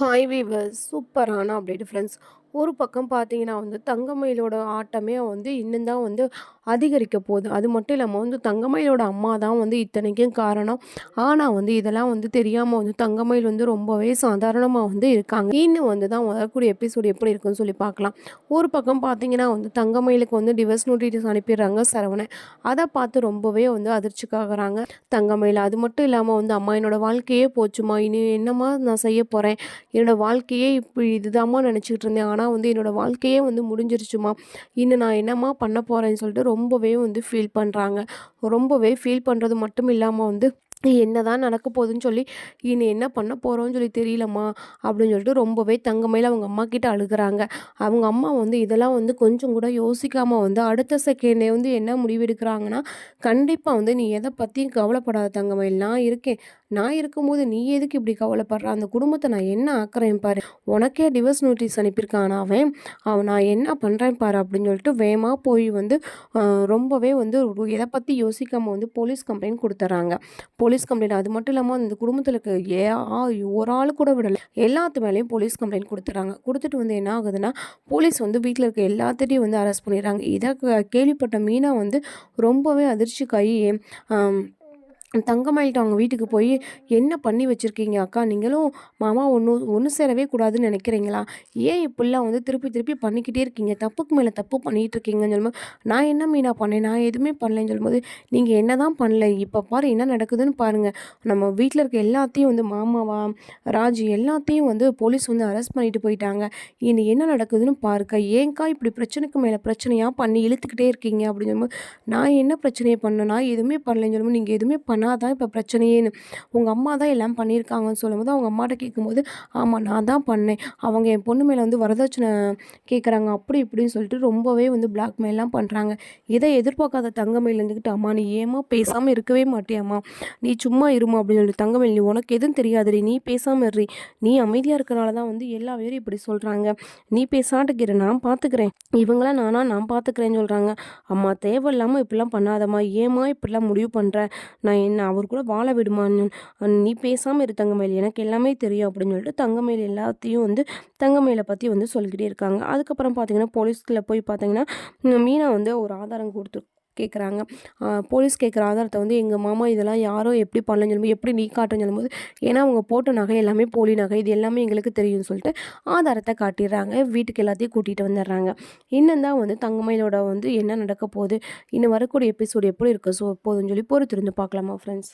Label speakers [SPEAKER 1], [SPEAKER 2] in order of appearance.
[SPEAKER 1] Hi viewers சூப்பரான update friends ஒரு பக்கம் பார்த்தீங்கன்னா வந்து தங்கமயிலோட ஆட்டமே வந்து இன்னும் தான் வந்து அதிகரிக்க போகுது. அது மட்டும் இல்லாமல் வந்து தங்கமயிலோட அம்மா தான் வந்து இத்தனைக்கும் காரணம். ஆனால் வந்து இதெல்லாம் வந்து தெரியாமல் வந்து தங்கமயில் வந்து ரொம்பவே சாதாரணமாக வந்து இருக்காங்க. இன்னும் வந்து தான் வரக்கூடிய எபிசோடு எப்படி இருக்குன்னு சொல்லி பார்க்கலாம். ஒரு பக்கம் பார்த்தீங்கன்னா வந்து தங்கமயிலுக்கு வந்து டிவர்ஸ் நோட்டீஸ் அனுப்பிடுறாங்க சரவணன். அதை பார்த்து ரொம்பவே வந்து அதிர்ச்சிக்காகிறாங்க தங்கமயில். அது மட்டும் இல்லாமல் வந்து அம்மா என்னோடய வாழ்க்கையே போச்சுமா? இனி என்னம்மா நான் செய்ய போகிறேன் என்னோடய வாழ்க்கையே இப்படி இதுதாம்மா நினச்சிக்கிட்டு இருந்தேன். ஆனால் வந்து என்னோடய வாழ்க்கையே வந்து முடிஞ்சிருச்சுமா. இன்னும் நான் என்னம்மா பண்ண போகிறேன்னு சொல்லிட்டு ரொம்பவே வந்து ஃபீல் பண்ணுறாங்க ரொம்பவே ஃபீல் பண்ணுறது மட்டும் இல்லாமல் வந்து என்ன தான் நடக்க போகுதுன்னு சொல்லி இனி என்ன பண்ண போகிறோன்னு சொல்லி தெரியலம்மா அப்படின்னு சொல்லிட்டு ரொம்பவே தங்கமையில் அவங்க அம்மா கிட்ட அழுகிறாங்க. அவங்க அம்மா வந்து இதெல்லாம் வந்து கொஞ்சம் கூட யோசிக்காமல் வந்து அடுத்த செகண்டே வந்து என்ன முடிவெடுக்கிறாங்கன்னா கண்டிப்பாக வந்து நீ எதை பற்றியும் கவலைப்படாத தங்கமயில். நான் இருக்கேன். நான் இருக்கும்போது நீ எதுக்கு இப்படி கவலைப்படுற? அந்த குடும்பத்தை நான் என்ன ஆக்குறேன் பாரு. உனக்கே டிவர்ஸ் நோட்டீஸ் அனுப்பியிருக்கான் அவன். அவன் நான் என்ன பண்ணுறேன் பாரு அப்படின்னு சொல்லிட்டு வேகமாக போய் வந்து ரொம்பவே வந்து எதை பற்றி யோசிக்காமல் வந்து போலீஸ் கம்ப்ளைண்ட் கொடுத்துட்றாங்க போலீஸ் கம்ப்ளைண்ட் அது மட்டும் இல்லாமல் அந்த குடும்பத்தில் இருக்க ஏ ஒரு ஆள் கூட விடலை. எல்லாத்து மேலேயும் போலீஸ் கம்ப்ளைண்ட் கொடுத்துட்றாங்க கொடுத்துட்டு வந்து என்ன ஆகுதுன்னா போலீஸ் வந்து வீட்டில் இருக்க எல்லாத்திட்டையும் வந்து அரெஸ்ட் பண்ணிடுறாங்க. இதை கேள்விப்பட்ட மீனா வந்து ரொம்பவே அதிர்ச்சி கை தங்கமயில்கிட்ட அவங்க வீட்டுக்கு போய் என்ன பண்ணி வச்சுருக்கீங்க அக்கா? நீங்களும் மாமா ஒன்று ஒன்று சேரவே கூடாதுன்னு நினைக்கிறீங்களா? ஏன் இப்படிலாம் வந்து திருப்பி திருப்பி பண்ணிக்கிட்டே இருக்கீங்க? தப்புக்கு மேலே தப்பு பண்ணிகிட்டு இருக்கீங்கன்னு சொல்லும்போது நான் என்ன மீனா பண்ணேன்? நான் எதுவுமே பண்ணலைன்னு சொல்லும்போது நீங்கள் என்ன தான் பண்ணல? இப்போ பாரு என்ன நடக்குதுன்னு பாருங்கள் நம்ம வீட்டில் இருக்க எல்லாத்தையும் வந்து மாமாவா ராஜு எல்லாத்தையும் வந்து போலீஸ் வந்து அரெஸ்ட் பண்ணிட்டு போயிட்டாங்க. இனி என்ன நடக்குதுன்னு பாருக்கா. ஏங்க்கா இப்படி பிரச்சனைக்கு மேலே பிரச்சனையாக பண்ணி இழுத்துக்கிட்டே இருக்கீங்க? அப்படின்னு சொல்லும்போது நான் என்ன பிரச்சனையை பண்ணேன் நான் எதுவுமே பண்ணலைன்னு சொல்லும்போது நீங்கள் எதுவுமே பண்ண பண்ணாதான் இப்போ பிரச்சனையேன்னு உங்கள் அம்மா தான் எல்லாம் பண்ணியிருக்காங்கன்னு சொல்லும்போது அவங்க அம்மாட்ட கேட்கும்போது ஆமாம் நான் தான் பண்ணேன். அவங்க என் பொண்ணு மேலே வந்து வரதட்சணை கேட்குறாங்க அப்படி இப்படின்னு சொல்லிட்டு ரொம்பவே வந்து பிளாக்மெயிலாம் பண்ணுறாங்க இதை எதிர்பார்க்காத தங்கமயில் இருந்துக்கிட்டு அம்மா நீ ஏமா பேசாமல் இருக்கவே மாட்டியாம்மா? நீ சும்மா இருமா அப்படின்னு சொல்லிட்டு தங்கமயில் நீ உனக்கு எதுவும் தெரியாதுரி நீ பேசாமல் இருறி நீ அமைதியாக இருக்கிறனால தான் வந்து எல்லா பேரும் இப்படி சொல்கிறாங்க நீ பேசாட்டுக்கிற நான் பார்த்துக்கிறேன் இவங்களாம் நானா நான் பார்த்துக்கிறேன்னு சொல்கிறாங்க அம்மா தேவையில்லாமல் இப்படிலாம் பண்ணாதம்மா. ஏமா இப்படிலாம் முடிவு பண்ணுற நான் என்ன அவர் கூட வாழ விடுமான்னு நீ பேசாமல் இரு தங்கமயில் எனக்கு எல்லாமே தெரியும் அப்படின்னு சொல்லிட்டு தங்கமயில் எல்லாத்தையும் வந்து தங்கமயிலை பற்றி வந்து சொல்லிக்கிட்டே இருக்காங்க. அதுக்கப்புறம் பார்த்தீங்கன்னா போலீஸ்கில் போய் பார்த்தீங்கன்னா மீனா வந்து ஒரு ஆதாரம் கொடுத்து கேட்குறாங்க போலீஸ் கேட்குற ஆதாரத்தை வந்து எங்கள் மாமா இதெல்லாம் யாரோ எப்படி பண்ணலன்னு சொல்லும்போது எப்படி நீ காட்டுன்னு சொல்லும்போது ஏன்னா அவங்க போட்ட நகை எல்லாமே போலி நகை இது எல்லாமே எங்களுக்கு தெரியும்னு சொல்லிட்டு ஆதாரத்தை காட்டிடுறாங்க. வீட்டுக்கு எல்லாத்தையும் கூட்டிகிட்டு வந்துடுறாங்க. இன்னும் தான் வந்து தங்கமயிலோட வந்து என்ன நடக்க போகுது இன்னும் வரக்கூடிய எபிசோடு எப்படி இருக்குது ஸோ போதுன்னு சொல்லி பொறுத்திருந்து பார்க்கலாமா ஃப்ரெண்ட்ஸ்